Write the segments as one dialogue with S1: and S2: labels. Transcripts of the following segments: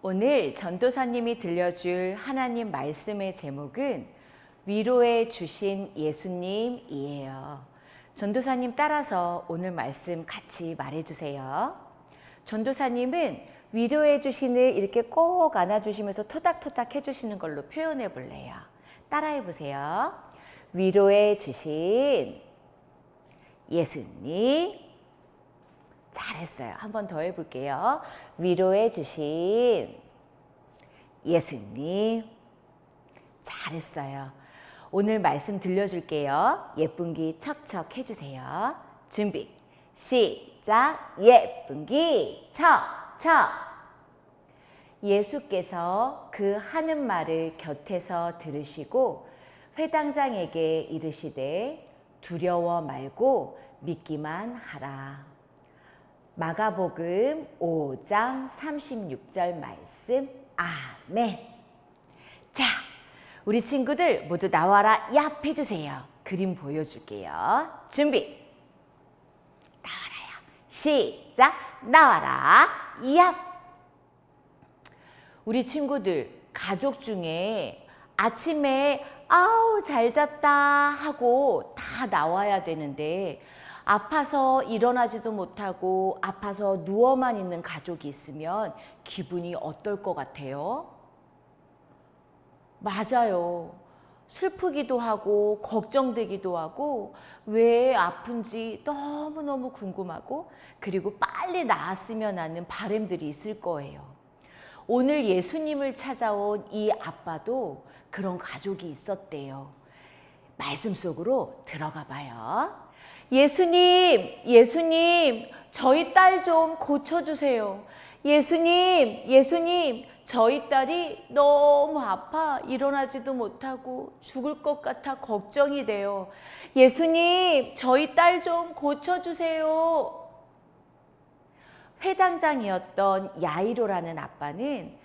S1: 오늘 전도사님이 들려줄 하나님 말씀의 제목은 위로해 주신 예수님이에요. 전도사님 따라서 오늘 말씀 같이 말해 주세요. 전도사님은 위로해 주신을 이렇게 꼭 안아 주시면서 토닥토닥 해 주시는 걸로 표현해 볼래요. 따라해 보세요. 위로해 주신 예수님. 잘했어요. 한 번 더 해볼게요. 위로해 주신 예수님. 잘했어요. 오늘 말씀 들려줄게요. 예쁜기 척척 해주세요. 준비, 시작. 예쁜기 척척. 예수께서 그 하는 말을 곁에서 들으시고 회당장에게 이르시되 두려워 말고 믿기만 하라. 마가복음 5장 36절 말씀. 아멘. 자, 우리 친구들 모두 나와라 얍 해주세요. 그림 보여줄게요. 준비. 나와라요. 시작. 나와라 얍. 우리 친구들 가족 중에 아침에 아우 잘 잤다 하고 다 나와야 되는데 아파서 일어나지도 못하고 아파서 누워만 있는 가족이 있으면 기분이 어떨 것 같아요? 맞아요. 슬프기도 하고 걱정되기도 하고 왜 아픈지 너무너무 궁금하고 그리고 빨리 나았으면 하는 바람들이 있을 거예요. 오늘 예수님을 찾아온 이 아빠도 그런 가족이 있었대요. 말씀 속으로 들어가 봐요. 예수님, 예수님, 저희 딸 좀 고쳐주세요. 예수님, 예수님, 저희 딸이 너무 아파 일어나지도 못하고 죽을 것 같아 걱정이 돼요. 예수님, 저희 딸 좀 고쳐주세요. 회당장이었던 야이로라는 아빠는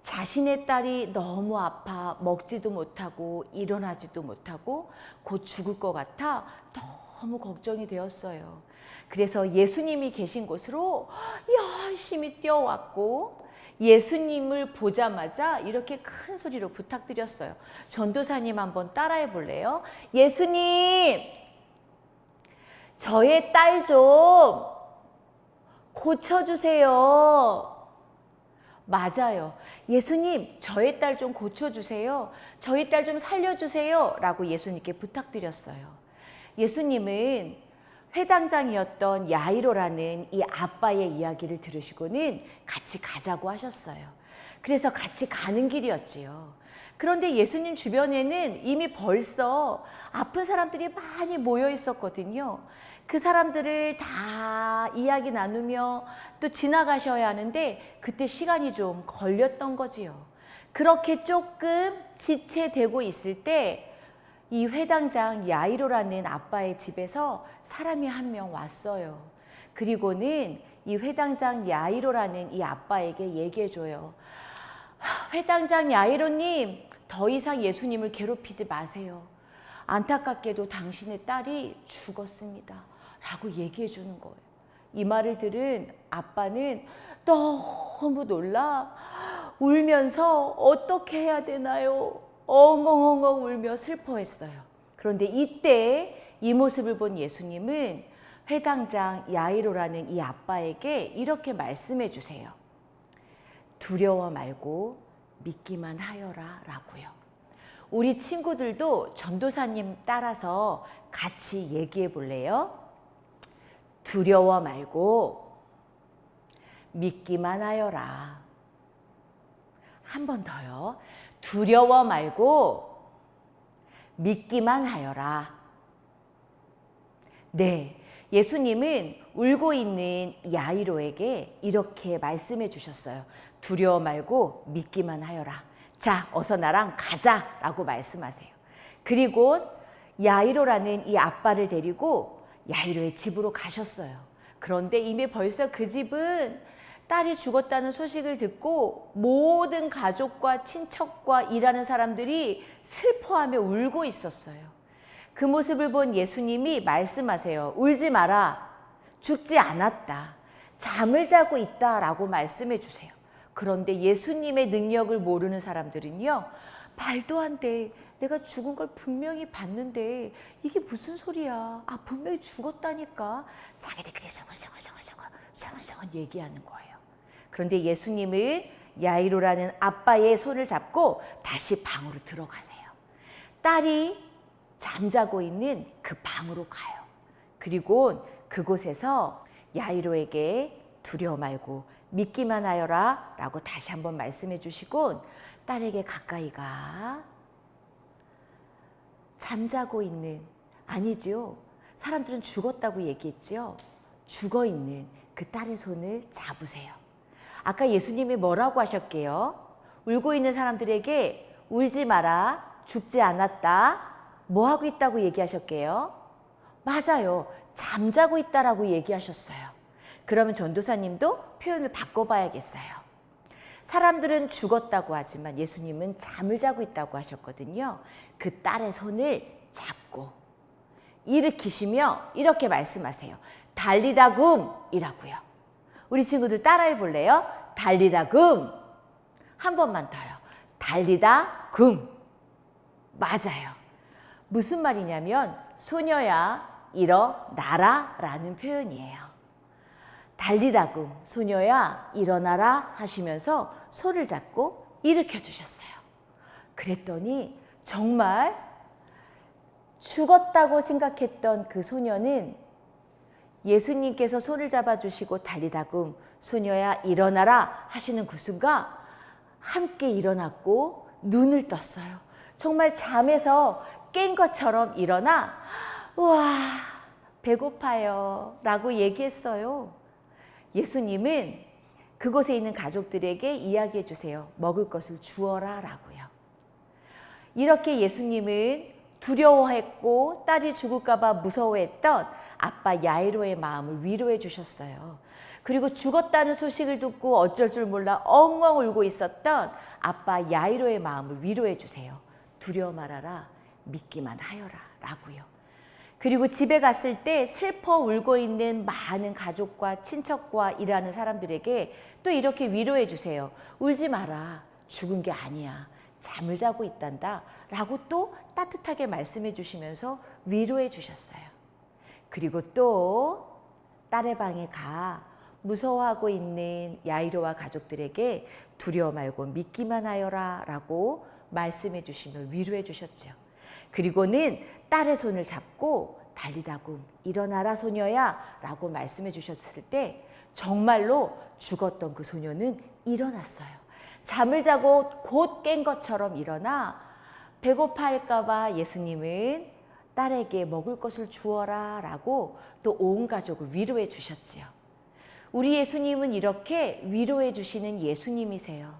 S1: 자신의 딸이 너무 아파 먹지도 못하고 일어나지도 못하고 곧 죽을 것 같아 너무 걱정이 되었어요. 그래서 예수님이 계신 곳으로 열심히 뛰어왔고 예수님을 보자마자 이렇게 큰 소리로 부탁드렸어요. 전도사님 한번 따라해 볼래요? 예수님, 저의 딸 좀 고쳐주세요. 맞아요. 예수님, 저의 딸 좀 고쳐주세요. 저희 딸좀 살려주세요. 라고 예수님께 부탁드렸어요. 예수님은 회당장이었던 야이로라는 이 아빠의 이야기를 들으시고는 같이 가자고 하셨어요. 그래서 같이 가는 길이었지요. 그런데 예수님 주변에는 이미 벌써 아픈 사람들이 많이 모여 있었거든요. 그 사람들을 다 이야기 나누며 또 지나가셔야 하는데 그때 시간이 좀 걸렸던 거지요. 그렇게 조금 지체되고 있을 때 이 회당장 야이로라는 아빠의 집에서 사람이 한 명 왔어요. 그리고는 이 회당장 야이로라는 이 아빠에게 얘기해줘요. 회당장 야이로님, 더 이상 예수님을 괴롭히지 마세요. 안타깝게도 당신의 딸이 죽었습니다. 라고 얘기해 주는 거예요. 이 말을 들은 아빠는 너무 놀라 울면서 어떻게 해야 되나요? 엉엉엉엉 울며 슬퍼했어요. 그런데 이때 이 모습을 본 예수님은 회당장 야이로라는 이 아빠에게 이렇게 말씀해 주세요. 두려워 말고 믿기만 하여라 라고요. 우리 친구들도 전도사님 따라서 같이 얘기해 볼래요? 두려워 말고 믿기만 하여라. 한 번 더요. 두려워 말고 믿기만 하여라. 네. 예수님은 울고 있는 야이로에게 이렇게 말씀해 주셨어요. 두려워 말고 믿기만 하여라. 자, 어서 나랑 가자. 라고 말씀하세요. 그리고 야이로라는 이 아빠를 데리고 야이로의 집으로 가셨어요. 그런데 이미 벌써 그 집은 딸이 죽었다는 소식을 듣고 모든 가족과 친척과 일하는 사람들이 슬퍼하며 울고 있었어요. 그 모습을 본 예수님이 말씀하세요. 울지 마라. 죽지 않았다. 잠을 자고 있다 라고 말씀해 주세요. 그런데 예수님의 능력을 모르는 사람들은요, 말도 안 돼. 내가 죽은 걸 분명히 봤는데 이게 무슨 소리야? 아 분명히 죽었다니까. 자기들끼리 서근서근서근서근 서근서근 얘기하는 거예요. 그런데 예수님은 야이로라는 아빠의 손을 잡고 다시 방으로 들어가세요. 딸이 잠자고 있는 그 방으로 가요. 그리고 그곳에서 야이로에게 두려워 말고 믿기만 하여라 라고 다시 한번 말씀해 주시고 딸에게 가까이 가 잠자고 있는 아니죠. 사람들은 죽었다고 얘기했죠. 죽어 있는 그 딸의 손을 잡으세요. 아까 예수님이 뭐라고 하셨게요? 울고 있는 사람들에게 울지 마라. 죽지 않았다. 뭐 하고 있다고 얘기하셨게요? 맞아요. 잠자고 있다라고 얘기하셨어요. 그러면 전도사님도 표현을 바꿔봐야겠어요. 사람들은 죽었다고 하지만 예수님은 잠을 자고 있다고 하셨거든요. 그 딸의 손을 잡고 일으키시며 이렇게 말씀하세요. 달리다굼이라고요. 우리 친구들 따라해 볼래요? 달리다굼. 한 번만 더요. 달리다굼. 맞아요. 무슨 말이냐면 소녀야 일어나라 라는 표현이에요. 달리다굼 소녀야 일어나라 하시면서 손을 잡고 일으켜 주셨어요. 그랬더니 정말 죽었다고 생각했던 그 소녀는 예수님께서 손을 잡아주시고 달리다굼 소녀야 일어나라 하시는 그 순간 함께 일어났고 눈을 떴어요. 정말 잠에서 깬 것처럼 일어나 우와 배고파요 라고 얘기했어요. 예수님은 그곳에 있는 가족들에게 이야기해 주세요. 먹을 것을 주어라 라고요. 이렇게 예수님은 두려워했고 딸이 죽을까봐 무서워했던 아빠 야이로의 마음을 위로해 주셨어요. 그리고 죽었다는 소식을 듣고 어쩔 줄 몰라 엉엉 울고 있었던 아빠 야이로의 마음을 위로해 주세요. 두려워 말아라. 믿기만 하여라. 라고요. 그리고 집에 갔을 때 슬퍼 울고 있는 많은 가족과 친척과 일하는 사람들에게 또 이렇게 위로해 주세요. 울지 마라. 죽은 게 아니야. 잠을 자고 있단다. 라고 또 따뜻하게 말씀해 주시면서 위로해 주셨어요. 그리고 또 딸의 방에 가 무서워하고 있는 야이로와 가족들에게 두려워 말고 믿기만 하여라 라고 말씀해 주시며 위로해 주셨죠. 그리고는 딸의 손을 잡고 달리다굼 일어나라 소녀야 라고 말씀해 주셨을 때 정말로 죽었던 그 소녀는 일어났어요. 잠을 자고 곧 깬 것처럼 일어나 배고파할까봐 예수님은 딸에게 먹을 것을 주어라 라고 또 온 가족을 위로해 주셨지요. 우리 예수님은 이렇게 위로해 주시는 예수님이세요.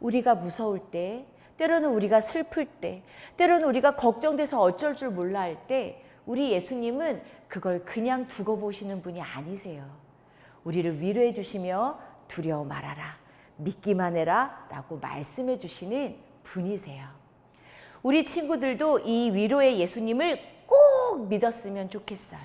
S1: 우리가 무서울 때, 때로는 우리가 슬플 때, 때로는 우리가 걱정돼서 어쩔 줄 몰라 할 때, 우리 예수님은 그걸 그냥 두고 보시는 분이 아니세요. 우리를 위로해 주시며 두려워 말아라. 믿기만 해라. 라고 말씀해 주시는 분이세요. 우리 친구들도 이 위로의 예수님을 꼭 믿었으면 좋겠어요.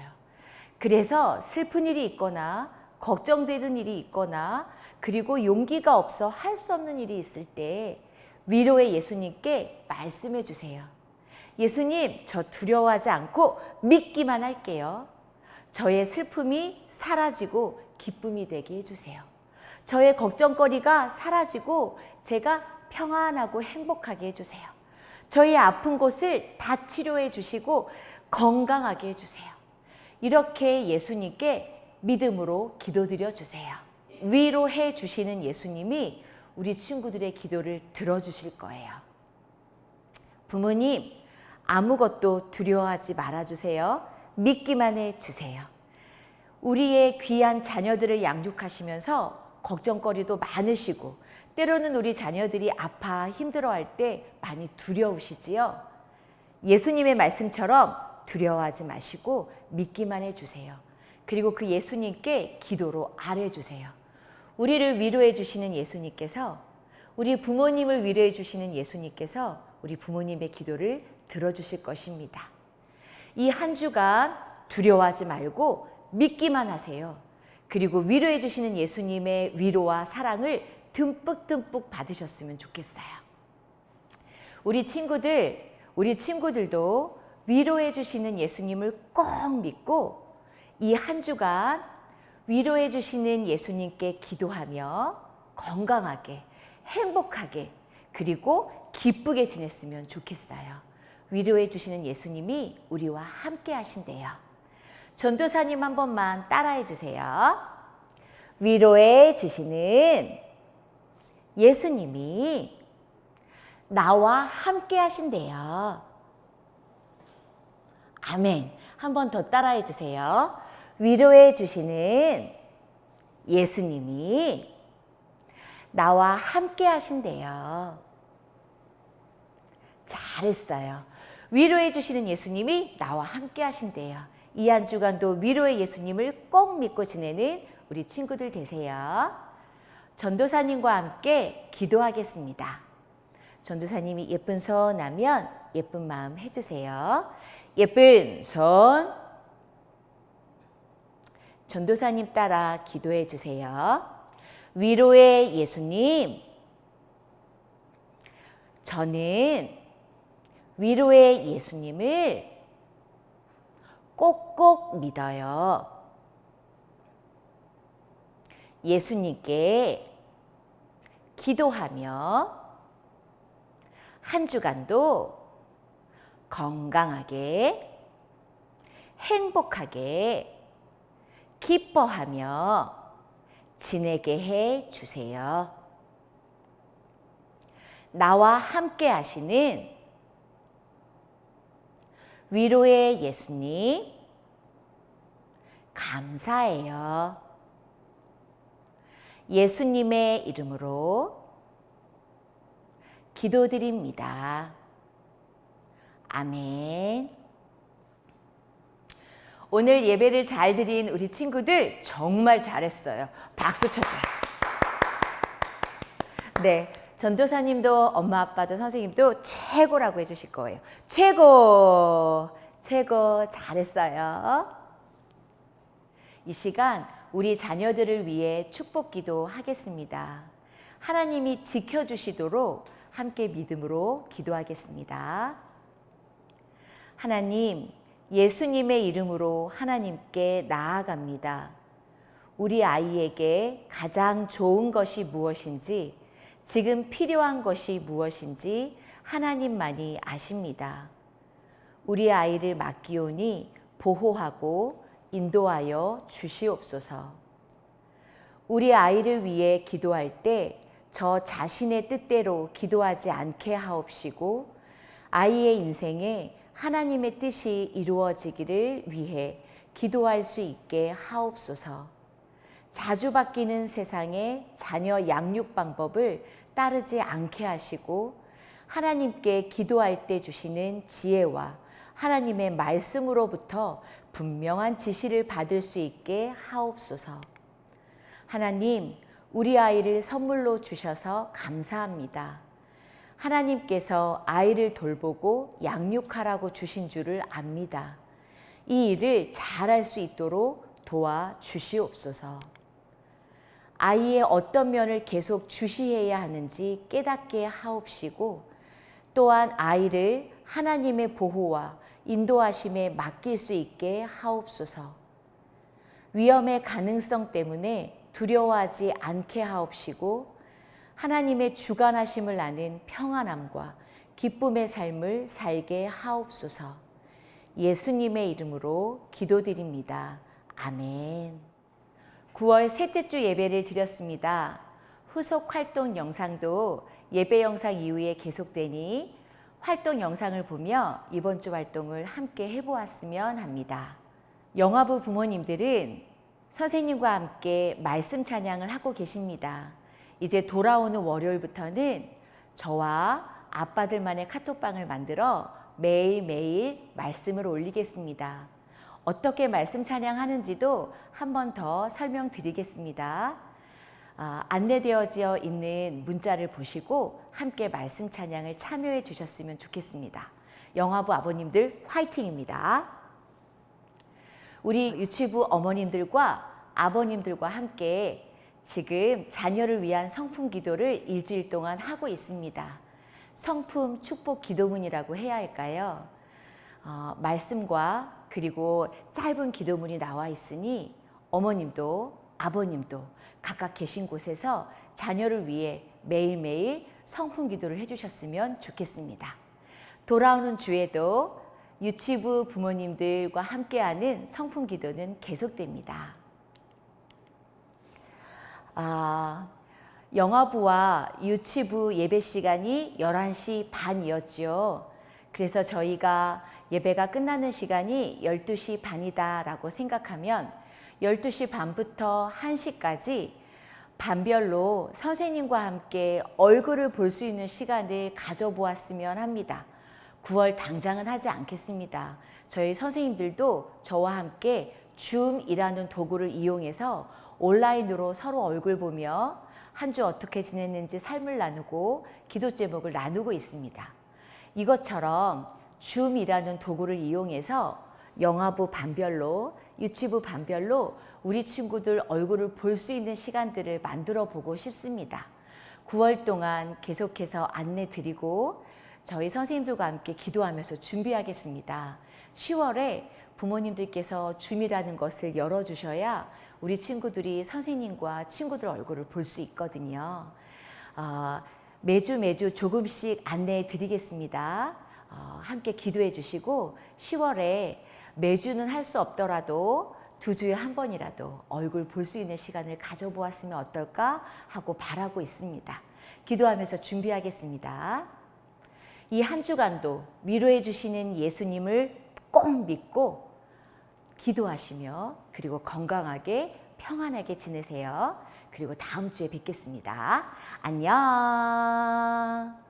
S1: 그래서 슬픈 일이 있거나 걱정되는 일이 있거나 그리고 용기가 없어 할 수 없는 일이 있을 때 위로의 예수님께 말씀해 주세요. 예수님, 저 두려워하지 않고 믿기만 할게요. 저의 슬픔이 사라지고 기쁨이 되게 해주세요. 저의 걱정거리가 사라지고 제가 평안하고 행복하게 해주세요. 저의 아픈 곳을 다 치료해 주시고 건강하게 해주세요. 이렇게 예수님께 믿음으로 기도드려 주세요. 위로해 주시는 예수님이 우리 친구들의 기도를 들어주실 거예요. 부모님, 아무것도 두려워하지 말아 주세요. 믿기만 해 주세요. 우리의 귀한 자녀들을 양육하시면서 걱정거리도 많으시고 때로는 우리 자녀들이 아파 힘들어할 때 많이 두려우시지요. 예수님의 말씀처럼 두려워하지 마시고 믿기만 해 주세요. 그리고 그 예수님께 기도로 아뢰 주세요. 우리를 위로해 주시는 예수님께서 우리 부모님을 위로해 주시는 예수님께서 우리 부모님의 기도를 들어주실 것입니다. 이 한 주간 두려워하지 말고 믿기만 하세요. 그리고 위로해 주시는 예수님의 위로와 사랑을 듬뿍듬뿍 받으셨으면 좋겠어요. 우리 친구들, 우리 친구들도 위로해 주시는 예수님을 꼭 믿고 이 한 주간 위로해 주시는 예수님께 기도하며 건강하게, 행복하게, 그리고 기쁘게 지냈으면 좋겠어요. 위로해 주시는 예수님이 우리와 함께 하신대요. 전도사님 한 번만 따라해 주세요. 위로해 주시는 예수님이 나와 함께 하신대요. 아멘. 한 번 더 따라해 주세요. 위로해 주시는 예수님이 나와 함께 하신대요. 잘했어요. 위로해 주시는 예수님이 나와 함께 하신대요. 이 한 주간도 위로의 예수님을 꼭 믿고 지내는 우리 친구들 되세요. 전도사님과 함께 기도하겠습니다. 전도사님이 예쁜 손 하면 예쁜 마음 해주세요. 예쁜 손. 전도사님 따라 기도해 주세요. 위로의 예수님. 저는 위로의 예수님을 꼭꼭 믿어요. 예수님께 기도하며 한 주간도 건강하게 행복하게 기뻐하며 지내게 해 주세요. 나와 함께 하시는 위로의 예수님, 감사해요. 예수님의 이름으로 기도드립니다. 아멘. 오늘 예배를 잘 드린 우리 친구들 정말 잘했어요. 박수 쳐줘야지. 네. 전도사님도 엄마 아빠도 선생님도 최고라고 해주실 거예요. 최고, 최고 잘했어요. 이 시간 우리 자녀들을 위해 축복 기도 하겠습니다. 하나님이 지켜주시도록 함께 믿음으로 기도하겠습니다. 하나님, 예수님의 이름으로 하나님께 나아갑니다. 우리 아이에게 가장 좋은 것이 무엇인지, 지금 필요한 것이 무엇인지 하나님만이 아십니다. 우리 아이를 맡기오니 보호하고 인도하여 주시옵소서. 우리 아이를 위해 기도할 때 저 자신의 뜻대로 기도하지 않게 하옵시고 아이의 인생에 하나님의 뜻이 이루어지기를 위해 기도할 수 있게 하옵소서. 자주 바뀌는 세상의 자녀 양육 방법을 따르지 않게 하시고 하나님께 기도할 때 주시는 지혜와 하나님의 말씀으로부터 분명한 지시를 받을 수 있게 하옵소서. 하나님, 우리 아이를 선물로 주셔서 감사합니다. 하나님께서 아이를 돌보고 양육하라고 주신 줄을 압니다. 이 일을 잘할 수 있도록 도와 주시옵소서. 아이의 어떤 면을 계속 주시해야 하는지 깨닫게 하옵시고 또한 아이를 하나님의 보호와 인도하심에 맡길 수 있게 하옵소서. 위험의 가능성 때문에 두려워하지 않게 하옵시고 하나님의 주관하심을 아는 평안함과 기쁨의 삶을 살게 하옵소서. 예수님의 이름으로 기도드립니다. 아멘. 9월 셋째 주 예배를 드렸습니다. 후속 활동 영상도 예배 영상 이후에 계속되니 활동 영상을 보며 이번 주 활동을 함께 해보았으면 합니다. 영화부 부모님들은 선생님과 함께 말씀 찬양을 하고 계십니다. 이제 돌아오는 월요일부터는 저와 아빠들만의 카톡방을 만들어 매일매일 말씀을 올리겠습니다. 어떻게 말씀 찬양하는지도 한 번 더 설명드리겠습니다. 아, 안내되어져 있는 문자를 보시고 함께 말씀 찬양을 참여해 주셨으면 좋겠습니다. 영화부 아버님들 화이팅입니다. 우리 유치부 어머님들과 아버님들과 함께 지금 자녀를 위한 성품 기도를 일주일 동안 하고 있습니다. 성품 축복 기도문이라고 해야 할까요? 어, 말씀과 그리고 짧은 기도문이 나와 있으니 어머님도 아버님도 각각 계신 곳에서 자녀를 위해 매일매일 성품 기도를 해주셨으면 좋겠습니다. 돌아오는 주에도 유치부 부모님들과 함께하는 성품 기도는 계속됩니다. 아, 영화부와 유치부 예배 시간이 11시 반이었죠. 그래서 저희가 예배가 끝나는 시간이 12시 반이다라고 생각하면 12시 반부터 1시까지 반별로 선생님과 함께 얼굴을 볼 수 있는 시간을 가져보았으면 합니다. 9월 당장은 하지 않겠습니다. 저희 선생님들도 저와 함께 줌이라는 도구를 이용해서 온라인으로 서로 얼굴 보며 한 주 어떻게 지냈는지 삶을 나누고 기도 제목을 나누고 있습니다. 이것처럼 줌이라는 도구를 이용해서 영화부 반별로 유치부 반별로 우리 친구들 얼굴을 볼 수 있는 시간들을 만들어 보고 싶습니다. 9월 동안 계속해서 안내 드리고 저희 선생님들과 함께 기도하면서 준비하겠습니다. 10월에 부모님들께서 줌이라는 것을 열어주셔야 우리 친구들이 선생님과 친구들 얼굴을 볼 수 있거든요. 어, 매주 매주 조금씩 안내해 드리겠습니다. 어, 함께 기도해 주시고 10월에 매주는 할 수 없더라도 두 주에 한 번이라도 얼굴 볼 수 있는 시간을 가져보았으면 어떨까 하고 바라고 있습니다. 기도하면서 준비하겠습니다. 이 한 주간도 위로해 주시는 예수님을 꼭 믿고 기도하시며 그리고 건강하게 평안하게 지내세요. 그리고 다음 주에 뵙겠습니다. 안녕.